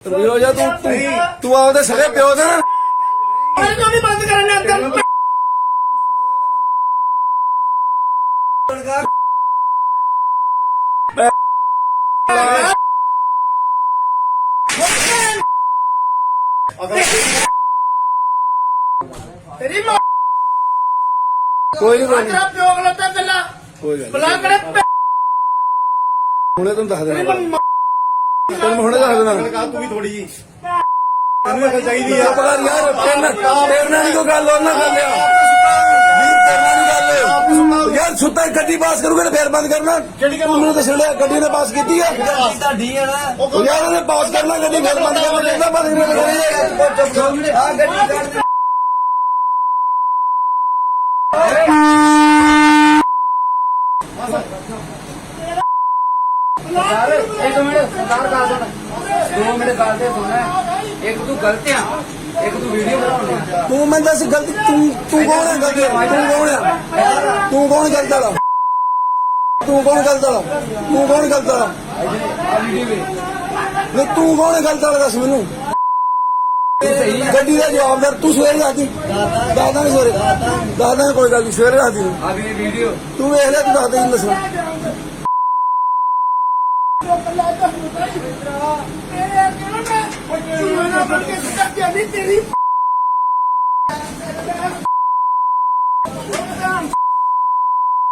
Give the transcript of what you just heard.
ਹੋ ਜਾ ਤੂੰ ਤੂੰ ਤੂੰ ਆਪਦੇ ਸਗੇ ਪਿਓ ਦਾ। ਨਾ ਅਰੇ ਨਹੀਂ ਬੰਦ ਕਰਨੇ ਅੰਦਰ। ਤੇਰੀ ਮਾਂ ਕੋਈ ਨਹੀਂ ਕੋਈ ਤੇਰਾ ਪਿਓ ਗਲਤ ਹੈ ਗੱਲਾਂ ਕੋਈ ਗੱਲ ਬਲਾ ਕਰੇ ਪੈ- ਹੁਣੇ ਤੁਹਾਨੂੰ ਦੱਸ ਦੇਣਾ। ਤੈਨੂੰ ਮੈਂ ਹੁਣੇ ਦੱਸ ਤੂੰ ਵੀ ਥੋੜੀ ਜੀ ਤੈਨੂੰ ਇਹ ਚਾਹੀਦੀ ਆ। ਪਕੜ ਯਾਰ ਤੇਰੇ ਤੇਰੇ ਨਾਲ ਨਹੀਂ ਕੋਈ ਗੱਲ ਹੋਰ ਨਾ ਕਰ ਲਿਆ ਵੀਰ ਤੇਰੇ ਨਾਲ ਗੱਲ। ਯਾਰ ਸੁੱਤਾ ਹੀ ਗੱਡੀ ਪਾਸ ਕਰੂਗਾ ਤੇ ਫੇਰ ਬੰਦ ਕਰਨਾ। ਕਿਹੜੀ ਗੱਲ? ਮੈਨੂੰ ਦੱਸਣ ਲਿਆ ਗੱਡੀ ਨੇ ਪਾਸ ਕੀਤੀ ਹੈ ਤੁਹਾਡੀ ਆ ਨਾ। ਉਹ ਯਾਰ ਉਹਨੇ ਪਾਸ ਕਰਨਾ ਗੱਡੀ ਫੇਰ ਬੰਦ ਕਰਨਾ ਬੰਦ ਕਰਨਾ ਆ ਗੱਡੀ ਕੱਢ ਇੱਕ ਮਿੰਟ ਸਰਦਾਰ ਗੱਲ ਸੁਣ। ਦੋ ਮਿੰਟ ਗੱਲ ਤੇ ਸੁਣ। ਇੱਕ ਤੂੰ ਗਲਤ ਆ ਇੱਕ ਤੂੰ ਵੀਡੀਓ ਬਣਾਉਣਾ ਤੂੰ ਮੈਨੂੰ ਦੱਸ ਗਲਤੀ ਤੂੰ ਤੂੰ ਕੌਣ ਹੈ ਗਲਤੀ? ਤੂੰ ਕੌਣ ਹੈ ਤੂੰ ਕੌਣ ਗਲਤ ਵਾਲਾ ਤੂੰ ਕੌਣ ਗਲਤ ਵਾਲਾ ਤੂੰ ਕੌਣ ਗਲਤ ਵਾਲਾ ਆ? ਵੀਡੀਓ ਵੇ ਨਹੀਂ ਤੂੰ ਕੌਣ ਹੈ ਗਲਤ ਵਾਲਾ ਦੱਸ ਮੈਨੂੰ। ਗੱਡੀ ਦਾ ਜਵਾਬਦਾਰ ਤੂੰ ਸਵੇਰੇ ਰਾਤੀ ਦਾਦਾ ਨਹੀਂ ਸਵੇਰੇ। ਦਾਦਾ ਨੇ ਕੋਈ ਗੱਲ ਨਹੀਂ ਸਵੇਰੇ ਰਾਤੀ ਨੂੰ। ਆ ਵੀਡੀਓ। ਤੂੰ ਵੇਖ ਲੈ ਤੂੰ ਦੱਸ ਦੇ ਜੀ ਦੱਸੋ ਤੇਰੇ ਅੱਗੇ ਨਾ ਮੈਂ ਉਹ ਚੀਜ਼ ਨਾ ਬਣ ਕੇ ਸਿੱਧਾ ਨਹੀਂ ਤੇਰੀ